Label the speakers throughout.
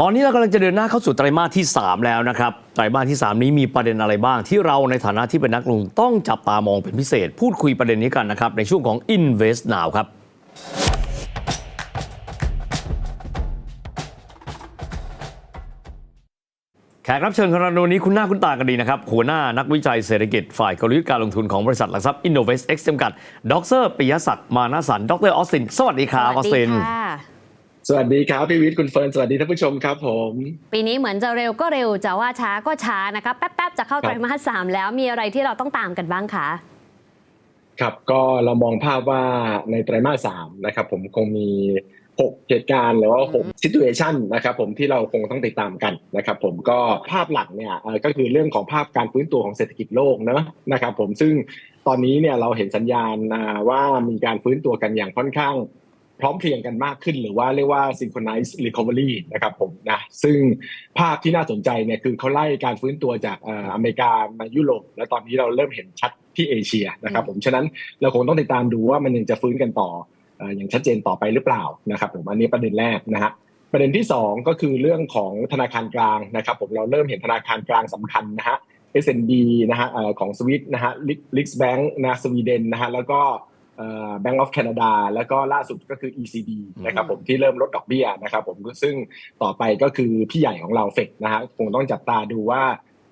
Speaker 1: ตอนนี้เรากำลังจะเดินหน้าเข้าสู่ไตรมาสที่ 3 แล้วนะครับ ไตรมาสที่ 3 นี้มีประเด็นอะไรบ้าง ที่เราในฐานะที่เป็นนักลงทุนต้องจับตามองเป็นพิเศษ พูดคุยประเด็นนี้กันนะครับ ในช่วงของ Invest Now ครับ แขกรับเชิญของเราในวันนี้คุณหน้าคุณตากันดีนะครับ หัวหน้านักวิจัยเศรษฐกิจฝ่ายกลยุทธ์การลงทุนของบริษัทหลักทรัพย์ Innovest X จำกัด ดรปิยศักดิ์มานาสัน ดรออสติน สวัสดีครับออสติน
Speaker 2: ค่ะ
Speaker 3: สวัสดีครับพี่วิทย์คุณเฟิร์นสวัสดีท่านผู้ชมครับผม
Speaker 2: ปีนี้เหมือนจะเร็วก็เร็วจะว่าช้าก็ช้านะคะแป๊บๆจะเข้า
Speaker 3: ครับ
Speaker 2: ไตรมาสสามแล้วมีอะไรที่เราต้องตามกันบ้างคะ
Speaker 3: ครับก็เรามองภาพว่าในไตรมาสสามนะครับผมคงมีหกเหตุการณ์หรือว่าหกซิ t u เอชันนะครับผมที่เราคงต้องติดตามกันนะครับผมก็ภาพหลักเนี่ยเอ่อก็คือเรื่องของภาพการฟื้นตัวของเศรษฐกิจโลกเนอะนะครับผมซึ่งตอนนี้เนี่ยเราเห็นสัญญาณอ่าว่ามีการฟื้นตัวกันอย่างค่อนข้าง พร้อมเพรียงกันมากขึ้น หรือว่าเรียกว่า synchronized recovery นะครับผมนะซึ่งภาพที่น่าสนใจเนี่ยคือเขาไล่การฟื้นตัวจากอเมริกามายุโรปแล้วตอนนี้เราเริ่มเห็นชัดที่เอเชียนะครับผมฉะนั้นเราคงต้องติดตามดูว่ามันยังจะฟื้นกันต่อออย่างชัดเจนต่อไปหรือเปล่านะครับผมอันนี้ประเด็นแรกนะฮะประเด็นที่สองก็คือเรื่องของธนาคารกลางนะครับผมเราเริ่มเห็นธนาคารกลางสำคัญนะฮะ SNB นะฮะของสวิตนะฮะลิกส์แบงค์นะสวีเดนนะฮะแล้วก็ แบงก์ออฟแคนาดาแล้วก็ล่าสุดก็คือ ECB นะครับผมที่เริ่มลดดอกเบี้ยนะครับผมซึ่งต่อไปก็คือพี่ใหญ่ของเราเฟดนะฮะคงต้องจับตาดูว่า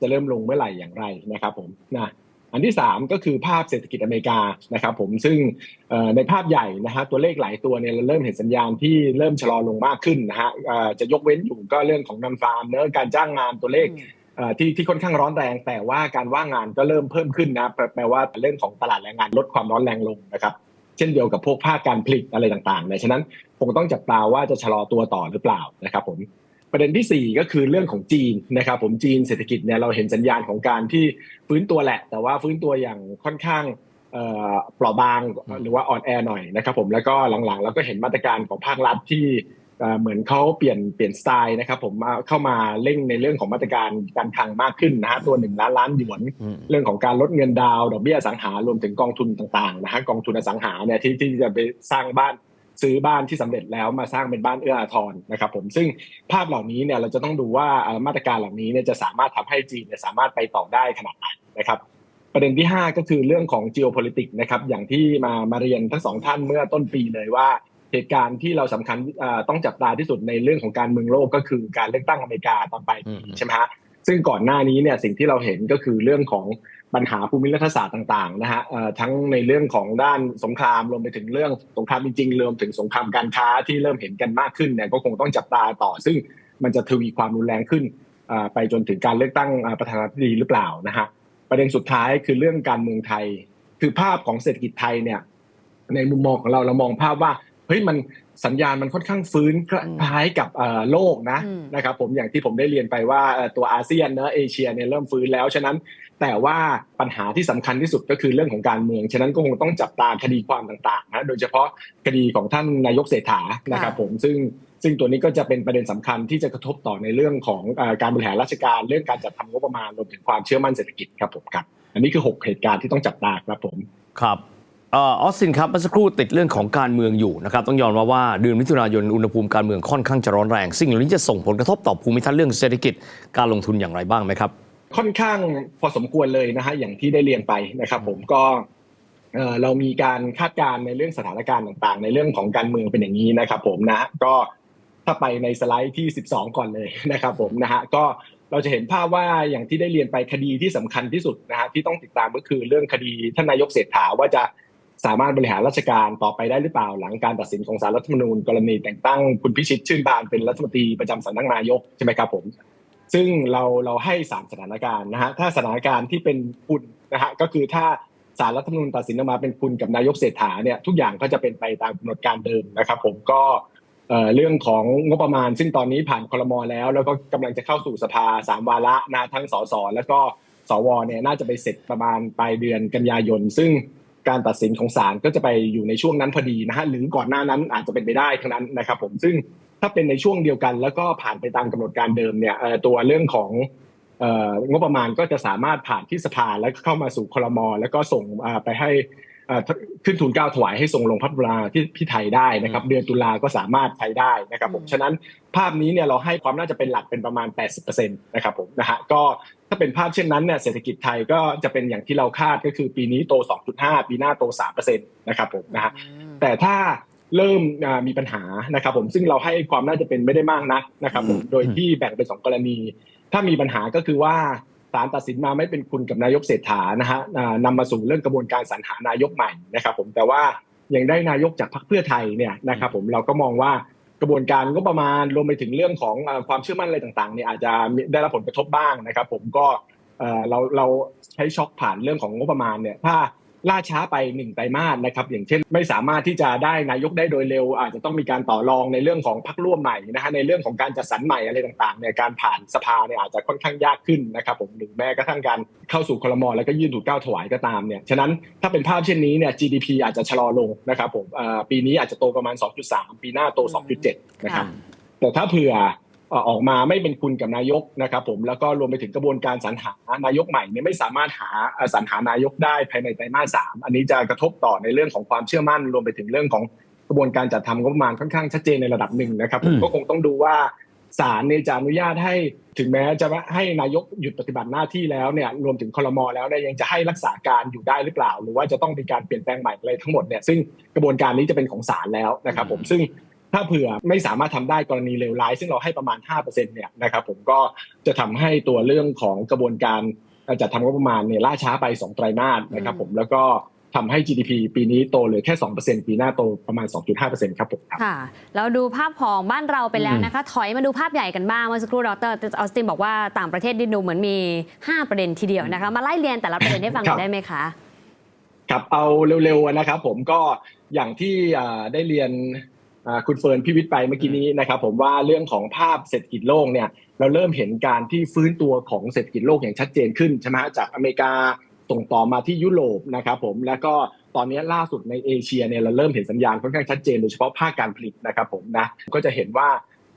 Speaker 3: จะเริ่มลงเมื่อไหร่อย่างไรนะครับผมนะอันที่ 3 ก็คือภาพเศรษฐกิจอเมริกานะครับผมซึ่งเอ่อในภาพใหญ่นะฮะตัวเลขหลายตัวเนี่ยเราเริ่มเห็นสัญญาณที่เริ่มชะลอลงมากขึ้นนะฮะเอ่อจะยกเว้นอยู่ก็เรื่องของนอนฟาร์มเนื้อะการจ้างงานตัวเลขเอ่อ ที่ที่ค่อนข้างร้อนแรง แต่ว่าการว่างงานก็เริ่มเพิ่มขึ้นนะแปลว่าเรื่องของตลาดแรงงานลดความร้อนแรงลงนะครับเช่นเดียวกับพวกภาคการผลิตอะไรต่างๆเนี่ยฉะนั้นคงต้องจับตาว่าจะชะลอตัวต่อหรือเปล่านะครับผมประเด็นที่ 4 ก็คือเรื่องของจีนนะครับผมจีนเศรษฐกิจเนี่ยเราเห็นสัญญาณของการที่ฟื้นตัวแหละ แต่ว่าฟื้นตัวอย่างค่อนข้างเอ่อเปราะบางหรือว่าอ่อนแอหน่อยนะครับผมแล้วก็หลังๆ เราก็เห็นมาตรการของภาครัฐที่ เอ่อเหมือนเขาเปลี่ยนเปลี่ยนสไตล์นะครับ ผมมาเข้ามาเร่งในเรื่องของมาตรการการคลังมากขึ้นนะฮะตัวหนึ่งล้านล้านหยวน
Speaker 1: อืม
Speaker 3: เรื่องของการลดเงินดาวน์ดอกเบี้ยอสังหารวมถึงกองทุนต่างๆนะฮะกองทุนอสังหาเนี่ยที่ที่จะไปสร้างบ้านซื้อบ้านที่สำเร็จแล้วมาสร้างเป็นบ้านเอื้ออาทรนะครับ ผมซึ่งภาพเหล่านี้เนี่ยเราจะต้องดูว่าเอ่อมาตรการเหล่านี้เนี่ยจะสามารถทำให้จีนเนี่ยสามารถไปต่อได้ขนาดไหนนะครับ ประเด็นที่ 5 ก็คือเรื่องของ geopolitics นะครับอย่างที่มามาเรียนทั้งสองท่านเมื่อต้นปีเลยว่า เหตุการณ์ที่เราสำคัญเอ่อต้องจับตาที่สุดในเรื่องของการเมืองโลกก็คือการเลือกตั้งอเมริกาตอนปลายปี
Speaker 1: อืม
Speaker 3: ใช่ไหมฮะซึ่งก่อนหน้านี้เนี่ยสิ่งที่เราเห็นก็คือเรื่องของปัญหาภูมิรัฐศาสตร์ต่างๆนะฮะเอ่อทั้งในเรื่องของด้านสงครามรวมไปถึงเรื่องสงครามจริงๆรวมถึงสงครามการค้าที่เริ่มเห็นกันมากขึ้นเนี่ยก็คงต้องจับตาต่อ ซึ่งมันจะทวีความรุนแรงขึ้นอ่าไปจนถึงการเลือกตั้งอ่าประธานาธิบดีหรือเปล่านะฮะประเด็นสุดท้ายคือเรื่องการเมืองไทย คือภาพของเศรษฐกิจไทยเนี่ยในมุมมองของเราเรามองภาพว่า เฮ้ยมันสัญญาณมันค่อนข้างฟื้นคล้ายกับเอ่อโลกนะ
Speaker 2: อืม
Speaker 3: นะครับผมอย่างที่ผมได้เรียนไปว่าเอ่อตัวอาเซียนเนอะเอเชียเนี่ยเริ่มฟื้นแล้วฉะนั้น แต่ว่าปัญหาที่สำคัญที่สุดก็คือเรื่องของการเมือง ฉะนั้นก็คงต้องจับตาคดีความต่างๆนะโดยเฉพาะคดีของท่านนายกเศรษฐานะครับผมซึ่งซึ่งตัวนี้ก็จะเป็นประเด็นสำคัญที่จะกระทบต่อในเรื่องของเอ่อการบริหารราชการ เรื่องการจัดทำงบประมาณรวมถึงความเชื่อมั่นเศรษฐกิจครับผมครับ อันนี้คือ 6 เหตุการณ์ที่ต้องจับตาครับผม
Speaker 1: ครับเออสตินครับเมื่อสักครู่ติดเรื่องของการเมืองอยู่นะครับต้องยอมรับว่าเดือนมิถุนายนอุณหภูมิการเมืองค่อนข้างจะร้อนแรง สิ่งเหล่านี้จะส่งผลกระทบต่อภูมิทัศน์เรื่องเศรษฐกิจการลงทุนอย่างไรบ้างไหมครับ
Speaker 3: ค่อนข้างพอสมควรเลยนะฮะอย่างที่ได้เรียนไปนะครับ ผมก็เรามีการคาดการณ์ในเรื่องสถานการณ์ต่างๆ ในเรื่องของการเมืองเป็นอย่างนี้นะครับ ผมนะก็ถ้าไปในสไลด์ที่ 12 ก่อนเลยนะครับผมนะฮะก็เราจะเห็นภาพว่าอย่างที่ได้เรียนไปคดีที่สำคัญที่สุดนะฮะที่ต้องติดตามก็คือเรื่องคดีท่านนายกเศรษฐาว่าจะ สามารถบริหารราชการต่อไปได้หรือเปล่าหลังการตัดสินของศาลรัฐธรรมนูญ กรณีแต่งตั้งคุณพิชิตชื่นบานเป็นรัฐมนตรีประจำสำนักนายกใช่ไหมครับผมซึ่งเราเราให้สามสถานการณ์นะฮะถ้าสถานการณ์ที่เป็นคุณนะฮะก็คือถ้าสารรัฐธรรมนูญตัดสินออกมาเป็นคุณกับนายกเศรษฐาเนี่ยทุกอย่างก็จะเป็นไปตามกำหนดการเดิมนะครับ ผมก็เรื่องของงบประมาณ ซึ่งตอนนี้ผ่านคลมอแล้ว แล้วก็กำลังจะเข้าสู่สภาสามวาระนะทั้งสสแล้วก็สวเนี่ยน่าจะไปเสร็จประมาณปลายเดือนกันยายน ซึ่ง การตัดสินของศาลก็จะไปอยู่ในช่วงนั้นพอดีนะฮะหรือก่อนหน้านั้นอาจจะเป็นไปได้ทั้งนั้นนะครับ ผมซึ่งถ้าเป็นในช่วงเดียวกัน แล้วก็ผ่านไปตามกำหนดการเดิมเนี่ยตัวเรื่องของงบประมาณก็จะสามารถผ่านที่สภาแล้วเข้ามาสู่คลมแล้วก็ส่งไปให้ขึ้นทุนก้าวถวายให้ทรงลงพระบรมที่ที่ไทยได้นะครับ เดือนตุลาก็สามารถใช้ได้นะครับผมฉะนั้นภาพนี้เนี่ยเราให้ความน่าจะเป็นหลักเป็นประมาณ 80%นะครับผมนะฮะก็ ถ้าเป็นภาพเช่นนั้นเนี่ยเศรษฐกิจไทยก็จะเป็นอย่างที่เราคาดก็คือปีนี้โต 2.5 ปีหน้าโต3%นะครับผมนะฮะแต่ถ้าเริ่มอ่ามีปัญหานะครับผมซึ่งเราให้ความน่าจะเป็นไม่ได้มากนักนะครับผม
Speaker 1: อืม
Speaker 3: โดยที่แบ่งเป็นสองกรณี ถ้ามีปัญหาก็คือว่าศาลตัดสินมาไม่เป็นคุณกับนายกเศรษฐานะฮะอ่านำมาสู่เรื่องกระบวนการสรรหานายกใหม่นะครับผมแต่ว่ายังได้นายกจากพรรคเพื่อไทยเนี่ยนะครับผมเราก็มองว่า กระบวนการก็ประมาณรวมไปถึงเรื่องของความเชื่อมั่นอะไรต่างๆเนี่ยอาจจะได้รับผลกระทบบ้างนะครับ ผมก็เอ่อเราเราใช้ช็อคผ่านเรื่องของงบประมาณเนี่ยถ้า ล่าช้าไปหนึ่งไตรมาสนะครับอย่างเช่น ไม่สามารถที่จะได้นายกได้โดยเร็ว อาจจะต้องมีการต่อรองในเรื่องของพรรคร่วมใหม่นะฮะในเรื่องของการจัดสรรใหม่อะไรต่างๆเนี่ยการผ่านสภาเนี่ยอาจจะค่อนข้างยากขึ้นนะครับผมหรือแม้กระทั่งการเข้าสู่คลมแล้วก็ยื่นถูกเกล้าถวายก็ตามเนี่ยฉะนั้นถ้าเป็นภาพเช่นนี้เนี่ย GDP อาจจะชะลอลงนะครับผมเอ่อปีนี้อาจจะโตประมาณ 2.3 ปีหน้าโต 2.7 นะครับแต่ถ้าเผื่อเอ่อออกมาไม่เป็นคุณกับนายกนะครับผมแล้วก็รวมไปถึงกระบวนการสรรหานายกใหม่เนี่ยไม่สามารถหาเอ่อสรรหานายกได้ภายในไตรมาสสามอันนี้จะกระทบต่อในเรื่องของความเชื่อมั่น รวมไปถึงเรื่องของกระบวนการจัดทำงบประมาณค่อนข้างชัดเจนในระดับหนึ่งนะครับผมก็คงต้องดูว่าศาลเนี่ยจะอนุญาตให้ถึงแม้จะให้นายกหยุดปฏิบัติหน้าที่แล้วเนี่ยรวมถึงคลมแล้วเนี่ยยังจะให้รักษาการอยู่ได้หรือเปล่า หรือว่าจะต้องมีการเปลี่ยนแปลงใหม่อะไรทั้งหมดเนี่ยซึ่งกระบวนการนี้จะเป็นของศาลแล้วนะครับผมซึ่ง ถ้าเผื่อไม่สามารถทำได้กรณีเลวร้าย ซึ่งเราให้ประมาณ5%เนี่ยนะครับผมก็จะทำให้ตัวเรื่องของกระบวนการจัดทำงบประมาณเนี่ยล่าช้าไป 2 ไตรมาสนะครับผมแล้วก็ทำให้ GDP ปีนี้โตเหลือแค่ 2%ปีหน้าโตประมาณ 2.5%ครับผมครับ
Speaker 2: ค่ะ เราดูภาพของบ้านเราไปแล้วนะคะ ถอยมาดูภาพใหญ่กันบ้าง เมื่อสักครู่ดรออสตินบอกว่าต่างประเทศดิดูเหมือนมี 5 ประเด็นทีเดียวนะคะ มาไล่เรียนแต่ละประเด็นให้ฟังหน่อยได้ไหมคะ
Speaker 3: ครับ เอาเร็วๆนะครับผมก็อย่างที่อ่าได้เรียนอ่า คุณเฟิร์นพิวิทย์ไปเมื่อกี้นี้นะครับผมว่าเรื่องของภาพเศรษฐกิจโลกเนี่ยเราเริ่มเห็นการที่ฟื้นตัวของเศรษฐกิจโลกอย่างชัดเจนขึ้นใช่ไหมฮะจากอเมริกาส่งต่อมาที่ยุโรปนะครับผมแล้วก็ตอนนี้ล่าสุดในเอเชียเนี่ยเราเริ่มเห็นสัญญาณค่อนข้างชัดเจนโดยเฉพาะภาคการผลิตนะครับผมนะก็จะเห็นว่า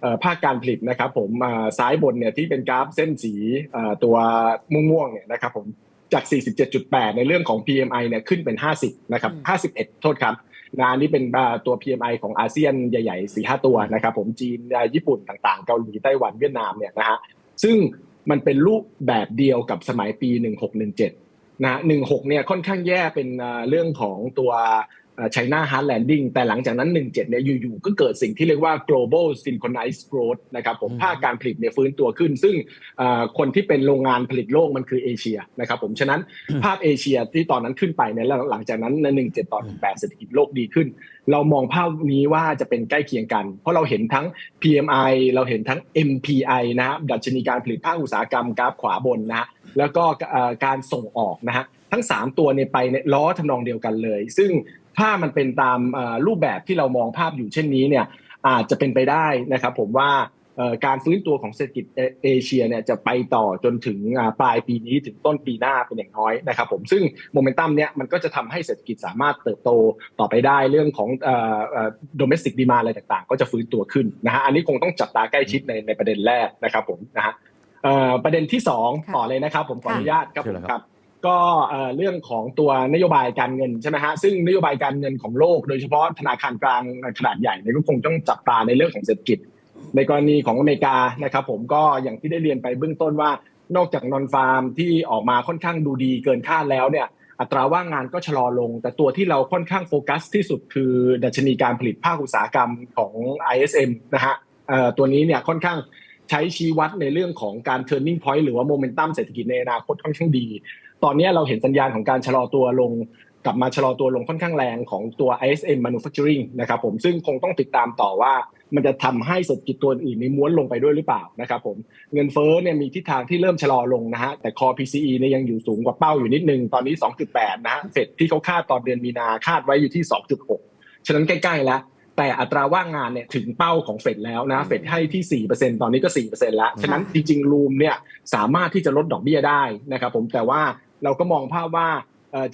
Speaker 3: เอ่อภาคการผลิตนะครับผมอ่าซ้ายบนเนี่ยที่เป็นกราฟเส้นสีอ่าตัวม่วงๆเนี่ยนะครับผมจาก 47.8 ในเรื่องของ PMI เนี่ยขึ้นเป็น 50 นะครับ
Speaker 2: อืม
Speaker 3: 51 โทษครับ นะอันนี้เป็นตัว PMI ของอาเซียนใหญ่ๆสี่ห้าตัวนะครับผมจีนญี่ปุ่นต่างๆ เกาหลีไต้หวันเวียดนามเนี่ยนะฮะซึ่งมันเป็นรูปแบบเดียวกับสมัยปี 1617นะหนึ่งหกเนี่ยค่อนข้างแย่เป็นเรื่องของตัว ไชน่าฮาร์ดแลนดิ้งแต่หลังจากนั้น 17เนี่ยอยู่ๆก็เกิดสิ่งที่เรียกว่า global synchronized growth นะครับผม
Speaker 1: อืม
Speaker 3: ภาคการผลิตเนี่ยฟื้นตัวขึ้น ซึ่งเอ่อคนที่เป็นโรงงานผลิตโลกมันคือเอเชียนะครับผมฉะนั้นภาพเอเชียที่ตอนนั้นขึ้นไปเนี่ยแล้วหลังจากนั้นใน 17 ต่อ 18 เศรษฐกิจโลกดีขึ้น เรามองภาพนี้ว่าจะเป็นใกล้เคียงกัน เพราะเราเห็นทั้ง PMI เราเห็นทั้ง MPI นะฮะดัชนีการผลิตภาคอุตสาหกรรมกราฟขวาบนนะฮะแล้วก็เอ่อการส่งออกนะฮะทั้ง 3 ตัวเนี่ยไปในล้อทำนองเดียวกันเลย ซึ่ง ถ้ามันเป็นตามเอ่อรูปแบบที่เรามองภาพอยู่เช่นนี้เนี่ยอาจจะเป็นไปได้นะครับ ผมว่าเอ่อการฟื้นตัวของเศรษฐกิจเอเอเชียเนี่ยจะไปต่อจนถึงอ่าปลายปีนี้ถึงต้นปีหน้าเป็นอย่างน้อยนะครับผมซึ่งโมเมนตัมเนี่ยมันก็จะทำให้เศรษฐกิจสามารถเติบโตต่อไปได้เรื่องของเอ่อเอ่อ domestic demand อะไรต่างๆ ก็จะฟื้นตัวขึ้นนะฮะอันนี้คงต้องจับตาใกล้ชิดในในประเด็นแรกนะครับผมนะฮะเอ่อประเด็นที่สอง
Speaker 2: ค่ะ
Speaker 3: ต่อเลยนะครับ ผมขออนุญาตครับ
Speaker 1: เชิ
Speaker 3: ผ
Speaker 1: ญ
Speaker 3: ม
Speaker 1: เลยครับ
Speaker 3: ครับ ก็เรื่องของตัวนโยบายการเงินใช่ไหมฮะซึ่งนโยบายการเงินของโลก โดยเฉพาะธนาคารกลางขนาดใหญ่เนี่ยก็คงต้องจับตาในเรื่องของเศรษฐกิจ ในกรณีของอเมริกานะครับผมก็อย่างที่ได้เรียนไปเบื้องต้นว่านอกจากนอนฟาร์มที่ออกมาค่อนข้างดูดีเกินคาดแล้วเนี่ยอัตราว่างงานก็ชะลอลง แต่ตัวที่เราค่อนข้างโฟกัสที่สุดคือดัชนีการผลิตภาคอุตสาหกรรมของ ISM นะฮะตัวนี้เนี่ยค่อนข้างใช้ชี้วัดในเรื่องของการ turning point หรือว่าโมเมนตัมเศรษฐกิจในอนาคตค่อนข้างดี ตอนนี้เราเห็นสัญญาณของการชะลอตัวลงกลับมาชะลอตัวลงค่อนข้างแรงของตัว ISM Manufacturing นะครับผมซึ่งคงต้องติดตามต่อว่ามันจะทำให้เศรษฐกิจตัวอื่นนี้ม้วนลงไปด้วยหรือเปล่านะครับผมเงินเฟ้อเนี่ยมีทิศทางที่เริ่มชะลอลงนะฮะแต่ core PCE เนี่ยยังอยู่สูงกว่าเป้าอยู่นิดนึง ตอนนี้ 2.8 นะฮะเฟดที่เขาคาดตอนเดือนมีนาคาดไว้อยู่ที่ 2.6 ฉะนั้นใกล้ๆแล้วแต่อัตราว่างงานเนี่ยถึงเป้าของเฟดแล้วนะเฟดให้ที่ 4%ตอนนี้ก็ 4%แล้ว ฉะนั้นจริงๆรูมเนี่ยสามารถที่จะลดดอกเบี้ยได้นะครับผมแต่ว่า เราก็มองภาพว่า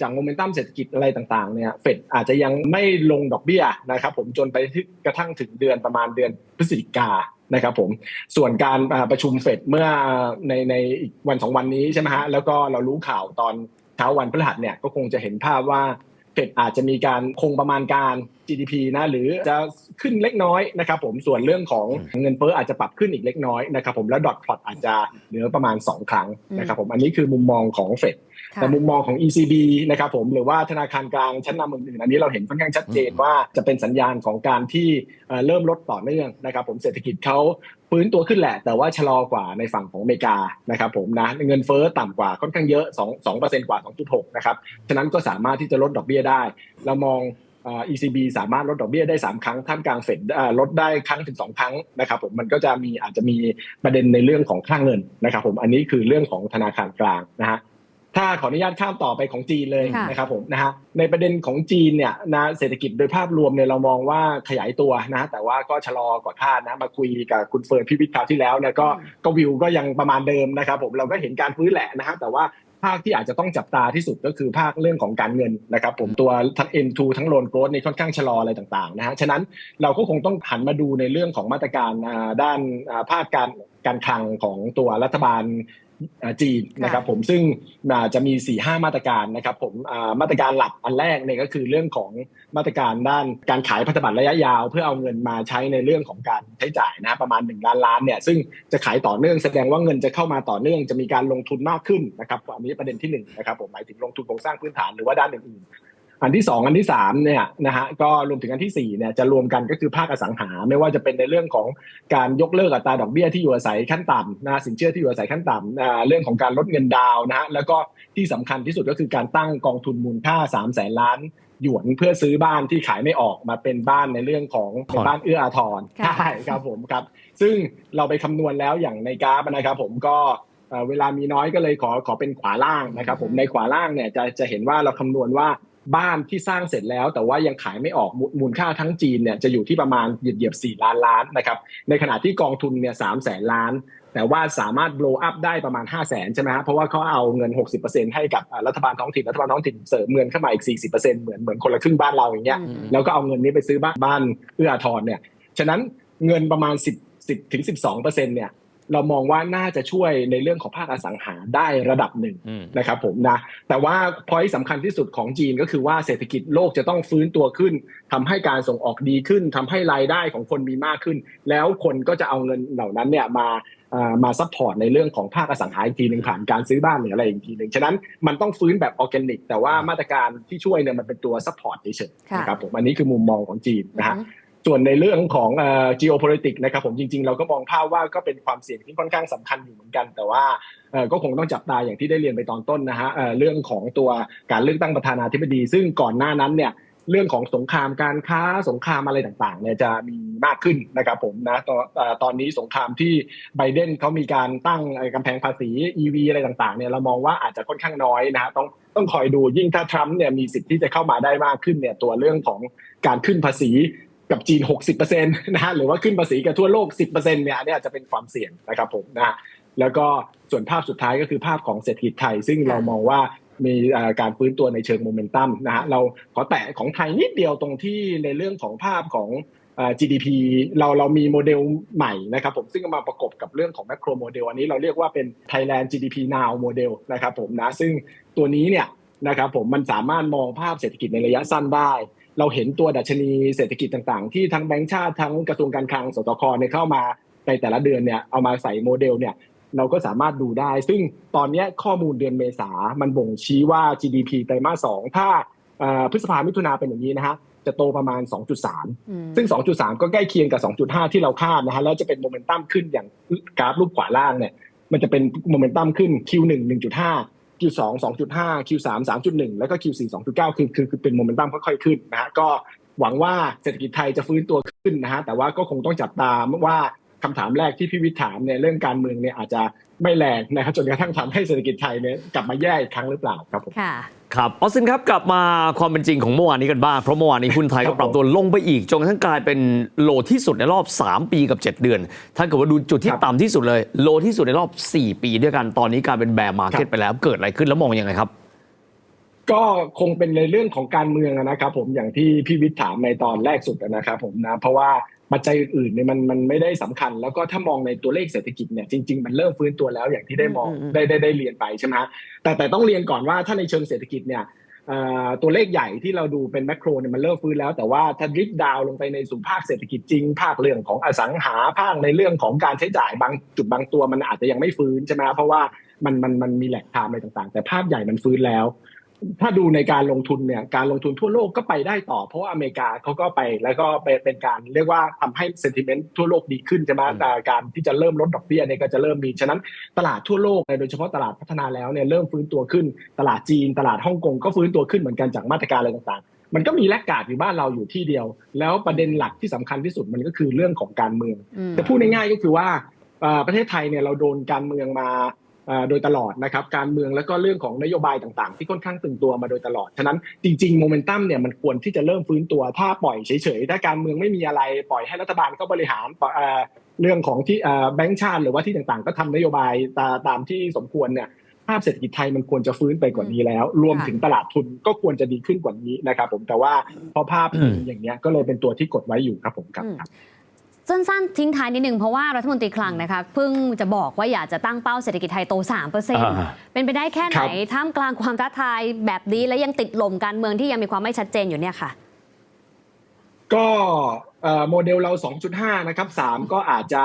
Speaker 3: จากโมเมนตัมเศรษฐกิจอะไรต่างๆเนี่ยเฟดอาจจะยังไม่ลงดอกเบี้ยนะครับผมจนไปกระทั่งถึงเดือนประมาณเดือนพฤศจิกานะครับผมส่วนการประชุมเฟดเมื่อในในอีกวันสองวันนี้ใช่ไหมฮะแล้วก็เรารู้ข่าวตอนเช้าวันพฤหัสเนี่ยก็คงจะเห็นภาพว่าเฟดอาจจะมีการคงประมาณการ GDP นะหรือจะขึ้นเล็กน้อยนะครับผมส่วนเรื่องของเงินเฟ้ออาจจะปรับขึ้นอีกเล็กน้อยนะครับผมแล้วดอทพลอตอาจจะเหลือประมาณ 2 ครั้งนะครับผมอันนี้คือมุมมองของเฟด แต่มุมมองของ ECB นะครับผมหรือว่าธนาคารกลางชั้นนำอื่นๆอันนี้เราเห็นค่อนข้างชัดเจนว่าจะเป็นสัญญาณของการที่เอ่อเริ่มลดต่อเนื่องนะครับผมเศรษฐกิจเขาฟื้นตัวขึ้นแหละ แต่ว่าชะลอกว่าในฝั่งของอเมริกานะครับผมนะเงินเฟ้อต่ำกว่าค่อนข้างเยอะ2 2%กว่า 2.6 นะครับฉะนั้นก็สามารถที่จะลดดอกเบี้ยได้ เรามองเอ่อ ECB สามารถลดดอกเบี้ยได้ 3 ครั้งท่ามกลางเฟดเอ่อลดได้ครั้งถึง 2 ครั้งนะครับผมมันก็จะมีอาจจะมีประเด็นในเรื่องของค่าเงินนะครับผมอันนี้คือเรื่องของธนาคารกลางนะฮะ ถ้าขออนุญาตข้ามต่อไปของจีนเลย
Speaker 2: ค่ะ
Speaker 3: นะครับผมนะฮะในประเด็นของจีนเนี่ยนะเศรษฐกิจโดยภาพรวมเนี่ยเรามองว่าขยายตัวนะแต่ว่าก็ชะลอกว่าคาดนะมาคุยกับคุณเฟิร์นพิวิทย์คราวที่แล้วเนี่ยก็ก็วิวก็ยังประมาณเดิมนะครับผมเราก็เห็นการฟื้นแหละนะฮะแต่ว่าภาคที่อาจจะต้องจับตาที่สุดก็คือภาคเรื่องของการเงินนะครับผมตัวทั้ง M2 ทั้งโลนโกรดในยค่อนข้างชะลออะไรต่างๆนะฮะฉะนั้นเราก็คงต้องหันมาดูในเรื่องของมาตรการอ่าด้านอ่าภาคการการคลังของตัวรัฐบาลอ่า จีนนะครับผมซึ่งอ่าจะมี4ี่ห้ามาตรการนะครับผมอ่ามาตรการหลักอันแรกเนี่ยก็คือเรื่องของมาตรการด้านการขายพันธบัตรระยะยาว เพื่อเอาเงินมาใช้ในเรื่องของการใช้จ่ายนะประมาณ 1 ล้านล้านเนี่ยซึ่งจะขายต่อเนื่องแสดงว่าเงินจะเข้ามาต่อเนื่องจะมีการลงทุนมากขึ้นนะครับอันนี้ประเด็นที่หนึ่งนะครับผมหมายถึงลงทุนโครงสร้างพื้นฐานหรือว่าด้านอื่นๆ อันที่สองอันที่สามเนี่ยนะฮะก็รวมถึงอันที่สี่เนี่ยจะรวมกันก็คือภาคอสังหา ไม่ว่าจะเป็นในเรื่องของการยกเลิกอัตราดอกเบี้ยที่อยู่อาศัยขั้นต่ำนะสินเชื่อที่อยู่อาศัยขั้นต่ำอ่าเรื่องของการลดเงินดาวน์นะฮะแล้วก็ที่สำคัญที่สุดก็คือการตั้งกองทุนมูลค่า3 0 0แสนล้านหยวนเพื่อซื้อบ้านที่ขายไม่ออกมาเป็นบ้านในเรื่องของ
Speaker 1: ผ่อน
Speaker 3: บ้านเอื้ออาทร
Speaker 2: ค่ะ
Speaker 3: ใช่ครับผมครับ ซึ่งเราไปคำนวณแล้วอย่างในกราฟนะครับผมก็เอ่อเวลามีน้อยก็เลยขอขอเป็นขวาล่างนะครับผมในขวาล่างเนี่ยจะจะเห็นว่าเราคำนวณว่า บ้านที่สร้างเสร็จแล้ว แต่ว่ายังขายไม่ออกมูลค่าทั้งจีนเนี่ยจะอยู่ที่ประมาณเหยียบเหยียบสี่ล้านล้านนะครับในขณะที่กองทุนเนี่ยสามแสนล้าน แต่ว่าสามารถ blow up ได้ประมาณ 5 0 0แสนใช่ไหมฮะเพราะว่าเขาเอาเงิน 60%ให้กับรัฐบาลท้องถิ่นรัฐบาลท้องถิ่นเสริมเงินเข้ามาอีก 40%เหมือนเหมือนคนละครึ่งบ้านเราอย่างเงี้ยแล้วก็เอาเงินนี้ไปซื้อบ้านบ้านเอื้ออาทรเนี่ยฉะนั้นเงินประมาณ 10 10ถึง12%เนี่ย เรามองว่าน่าจะช่วยในเรื่องของภาคอสังหาได้ระดับหนึ่ง
Speaker 1: อืม
Speaker 3: นะครับผมนะแต่ว่าพอยสำคัญที่สุดของจีนก็คือว่าเศรษฐกิจโลกจะต้องฟื้นตัวขึ้นทำให้การส่งออกดีขึ้นทำให้รายได้ของคนมีมากขึ้น แล้วคนก็จะเอาเงินเหล่านั้นเนี่ยมาอ่ามาซัพพอร์ตในเรื่องของภาคอสังหาอีกทีหนึ่งผ่านการซื้อบ้านหรืออะไรอีกทีหนึ่งฉะนั้นมันต้องฟื้นแบบออร์แกนิก แต่ว่ามาตรการที่ช่วยเนี่ยมันเป็นตัวซัพพอร์ตเฉยๆ
Speaker 2: ค่ะ
Speaker 3: นะครับผมอันนี้คือมุมมองของจีนนะฮะ
Speaker 2: อือฮึ
Speaker 3: ส่วนในเรื่องของ geopolitics นะครับผมจริงๆ เราก็มองภาพว่าก็เป็นความเสี่ยงที่ค่อนข้างสำคัญอยู่เหมือนกัน แต่ว่าก็คงต้องจับตาอย่างที่ได้เรียนไปตอนต้นนะฮะเรื่องของตัวการเลือกตั้งประธานาธิบดี ซึ่งก่อนหน้านั้นเนี่ยเรื่องของสงครามการค้าสงครามอะไรต่างๆเนี่ยจะมีมากขึ้นนะครับผมนะตอนตอนนี้สงครามที่ไบเดนเขามีการตั้งกำแพงภาษี EV อะไรต่างๆเนี่ยเรามองว่าอาจจะค่อนข้างน้อยนะฮะต้องต้องคอยดูยิ่งถ้าทรัมป์เนี่ยมีสิทธิ์ที่จะเข้ามาได้มากขึ้นเนี่ยตัวเรื่องของการขึ้นภาษี กับจีน 60%นะฮะหรือว่าขึ้นภาษีกับทั่วโลก 10%เนี่ยอันนี้อาจจะเป็นความเสี่ยงนะครับผมนะแล้วก็ส่วนภาพสุดท้ายก็คือภาพของเศรษฐกิจไทย ซึ่งเรามองว่ามีการฟื้นตัวในเชิงโมเมนตัมนะฮะเราขอแตะของไทยนิดเดียวตรงที่ในเรื่องของภาพของ GDP เราเรามีโมเดลใหม่นะครับผมซึ่งมาประกบกับเรื่องของแม c โรโมเดลอันนี้เราเรียกว่าเป็น Thailand GDP Now โมเดลนะครับผมนะซึ่งตัวนี้เนี่ยนะครับผมมันสามารถมองภาพเศรษฐกิจในระยะสั้นได้ เราเห็นตัวดัชนีเศรษฐกิจต่างๆ ที่ทั้งแบงก์ชาติทั้งกระทรวงการคลังสตคเนี่ยเข้ามาในแต่ละเดือนเนี่ยเอามาใส่โมเดลเนี่ยเราก็สามารถดูได้ ซึ่งตอนเนี้ยข้อมูลเดือนเมษามันบ่งชี้ว่า GDP ไตรมาสสองถ้าเอ่อพฤษภามิถุนาเป็นอย่างนี้นะฮะจะโตประมาณ 2.3
Speaker 2: อืม
Speaker 3: ซึ่ง 2.3 ก็ใกล้เคียงกับ 2.5 ที่เราคาดนะฮะแล้วจะเป็นโมเมนตัมขึ้นอย่างกราฟรูปขวาล่างเนี่ยมันจะเป็นโมเมนตัมขึ้น Q1 1.5 Q2 2.5 Q3 3.1 แล้วก็ Q4 2.9 คือคือคือเป็นโมเมนตัมค่อยๆขึ้นนะฮะก็หวังว่าเศรษฐกิจไทยจะฟื้นตัวขึ้นนะฮะแต่ว่าก็คงต้องจับตามว่าคำถามแรกที่พี่วิทย์ถามเนี่ยเรื่องการเมืองเนี่ยอาจจะไม่แรงนะครับจนกระทั่งทำให้เศรษฐกิจไทยเนี่ยกลับมาแย่อีกครั้งหรือเปล่าครับผม
Speaker 2: ค่ะ
Speaker 1: ครับออสซินครับกลับมาความเป็นจริงของเมื่อวานนี้กันบ้าง เพราะเมื่อวานนี้หุ้นไทย
Speaker 3: ครั
Speaker 1: ก็
Speaker 3: บ
Speaker 1: ปรับตัวลงไปอีก จนกระทั่งกลายเป็นโลที่สุดในรอบ 3 ปีกับ 7 เดือน ถ้าเกิดว่าดูจุดที่
Speaker 3: ครับ
Speaker 1: ต่ำที่สุดเลย โลที่สุดในรอบ 4 ปีด้วยกันตอนนี้กลายเป็นแบร์มาร์เก็ต
Speaker 3: ครับ
Speaker 1: ไปแล้วเกิดอะไรขึ้นแล้วมองยังไงครับ
Speaker 3: ก็คงเป็นในเรื่องของการเมืองอะนะครับ ผมอย่างที่พี่วิทย์ถามในตอนแรกสุดอะนะครับ ผมนะเพราะว่าปัจจัยอื่นๆเนี่ยมันมันไม่ได้สำคัญ แล้วก็ถ้ามองในตัวเลขเศรษฐกิจเนี่ยจริงๆ มันเริ่มฟื้นตัวแล้วอย่างที่ได้มอง
Speaker 2: อืมอืม
Speaker 3: ได้ได้ได้เรียนไปใช่ไหมฮะแต่แต่ต้องเรียนก่อนว่าถ้าในเชิงเศรษฐกิจเนี่ยเอ่อตัวเลขใหญ่ที่เราดูเป็นแมกโรเนี่ยมันเริ่มฟื้นแล้ว แต่ว่าถ้าดริฟดาวลงไปในสู่ภาคเศรษฐกิจจริง ภาคเรื่องของอสังหาภาคในเรื่องของการใช้จ่ายบางจุดบางตัวมันอาจจะยังไม่ฟื้นใช่ไหมเพราะว่ามันมันมันมีแหลกทามอะไรต่างๆ แต่ภาพใหญ่มันฟื้นแล้ว ถ้าดูในการลงทุนเนี่ยการลงทุนทั่วโลกก็ไปได้ต่อ เพราะว่าอเมริกาเขาก็ไปแล้วก็เป็นเป็นการเรียกว่าทำให้เซนติเมนต์ทั่วโลกดีขึ้นใช่ไหม
Speaker 1: อืม
Speaker 3: แต่การที่จะเริ่มลดดอกเบี้ยเนี่ยก็จะเริ่มมีฉะนั้นตลาดทั่วโลกโดยเฉพาะตลาดพัฒนาแล้วเนี่ยเริ่มฟื้นตัวขึ้น ตลาดจีนตลาดฮ่องกงก็ฟื้นตัวขึ้นเหมือนกันจากมาตรการอะไรต่างๆ มันก็มีแลกกาดอยู่บ้านเราอยู่ที่เดียว แล้วประเด็นหลักที่สำคัญที่สุดมันก็คือเรื่องของการเมือง
Speaker 2: อืม
Speaker 3: จะพูดง่ายๆก็คือว่าเอ่อประเทศไทยเนี่ยเราโดนการเมืองมาเอ่อ โดยตลอดนะครับการเมืองแล้วก็เรื่องของนโยบายต่างๆ ที่ค่อนข้างตึงตัวมาโดยตลอดฉะนั้นจริงๆโมเมนตัมเนี่ยมันควรที่จะเริ่มฟื้นตัวถ้าปล่อยเฉยๆถ้าการเมืองไม่มีอะไรปล่อยให้รัฐบาลก็บริหารปล่อยเอ่อเรื่องของที่เอ่อแบงก์ชาติหรือว่าที่ต่างๆ ก็ทำนโยบายตาตามที่สมควรเนี่ยภาพเศรษฐกิจไทยมันควรจะฟื้นไปกว่านี้แล้ว รวมถึงตลาดทุนก็ควรจะดีขึ้นกว่านี้นะครับผมแต่ว่าพอภาพเป็นอย่างเงี้ยก็เลยเป็นตัวที่กดไว้อยู่ครับผมครับ
Speaker 2: อืม สั้นๆทิ้งท้ายนิดนึงเพราะว่ารัฐมนตรีคลังนะคะเพิ่งจะบอกว่าอยากจะตั้งเป้าเศรษฐกิจไทยโต 3%เอ่าเป็นไปได้แค่ไหน
Speaker 3: ครับ
Speaker 2: ท่ามกลางความท้าทายแบบนี้และยังติดลมการเมืองที่ยังมีความไม่ชัดเจนอยู่เนี่ยค่ะ
Speaker 3: ก็เอ่อโมเดลเรา 2.5 นะครับ 3 ก็อาจจะ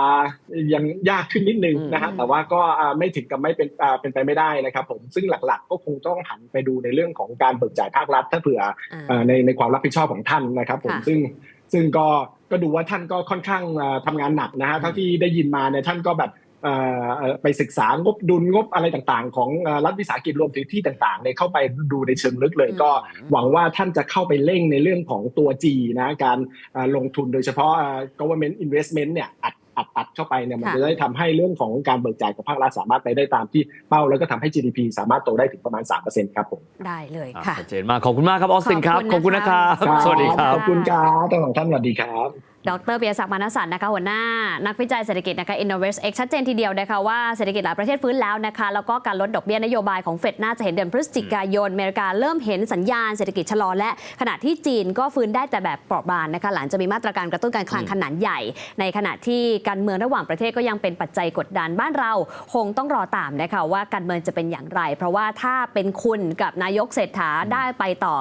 Speaker 3: ยังยากขึ้นนิดนึงนะฮะ
Speaker 2: อืม
Speaker 3: แต่ว่าก็อ่าไม่ถึงกับไม่เป็นอ่าเป็นไปไม่ได้นะครับผมซึ่งหลักๆ ก็คงต้องหันไปดูในเรื่องของการเบิกจ่ายภาครัฐ ถ้าเผื่อ
Speaker 2: อ่า
Speaker 3: เอ่อในในความรับผิดชอบของท่านนะครับผม
Speaker 2: ค่ะ
Speaker 3: ซึ่งซึ่งก็ ก็ดูว่าท่านก็ค่อนข้างอ่าทำงานหนักนะฮะเท่าที่ได้ยินมาเนี่ยท่านก็แบบเอ่อเอ่อไปศึกษางบดุลงบอะไรต่างๆ ของเอ่อรัฐวิสาหกิจรวมถึงที่ต่างๆเนี่ยเข้าไปดูในเชิงลึกเลย
Speaker 2: อืม
Speaker 3: ก็หวังว่าท่านจะเข้าไปเร่งในเรื่องของตัว G นะการอ่าลงทุนโดยเฉพาะอ่า government investment เนี่ยอัด อัดอัดเข้าไปเนี่ยมัน
Speaker 2: ค่ะ
Speaker 3: จะได้ทำให้เรื่องของการเบิกจ่ายของภาครัฐสามารถไปได้ตามที่เป้าแล้วก็ทำให้ GDP สามารถโตได้ถึงประมาณ 3%ครับผม
Speaker 2: ได้เลย
Speaker 1: อะ
Speaker 2: ค่ะ
Speaker 1: ชัดเจนมากขอบคุณมากครับออสตินครับ
Speaker 2: ข
Speaker 1: ข
Speaker 2: อ
Speaker 1: อ
Speaker 2: บบคุ
Speaker 1: คุณณ
Speaker 2: นะ
Speaker 1: นะครับคะสวัสดีครับ
Speaker 3: ขอบคุณครับทั้งสองท่านสวัสดีครับ
Speaker 2: ดรเบียศักดิ์มานสันนะคะหัวหน้า นักวิจัยเศรษฐกิจนะคะ Innovest X ชัดเจนทีเดียวนะคะว่าเศรษฐกิจหลายประเทศฟื้นแล้วนะคะแล้วก็การลดดอกเบี้ยนโยบายของเฟดน่าจะเห็นเดือนพฤศจิกายนอเมริกาเริ่มเห็นสัญญาณเศรษฐกิจชะลอและขณะที่จีนก็ฟื้นได้แต่แบบเปราะบางนะคะหลังจะมีมาตรการกระตุ้นการคลังขนาดใหญ่ ในขณะที่การเมืองระหว่างประเทศก็ยังเป็นปัจจัยกดดันบ้านเราคงต้องรอตามนะคะว่าการเมืองจะเป็นอย่างไร เพราะว่าถ้าเป็นคุณกับนายกเศรษฐาได้ไปต่อ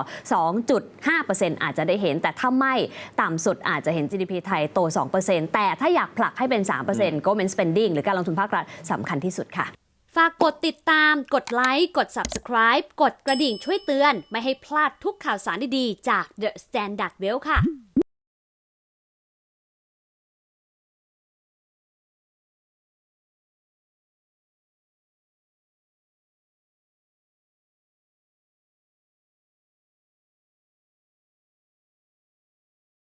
Speaker 2: 2.5%อาจจะได้เห็นแต่ถ้าไม่ต่ำสุดอาจจะเห็น GDP ไทยโต 2%แต่ถ้าอยากผลักให้เป็น 3% government spending หรือการลงทุนภาครัฐสำคัญที่สุดค่ะ
Speaker 4: ฝากกดติดตาม กดไลค์ กด Subscribe กดกระดิ่งช่วยเตือน ไม่ให้พลาดทุกข่าวสารดีๆ จาก The Standard Well ค่ะ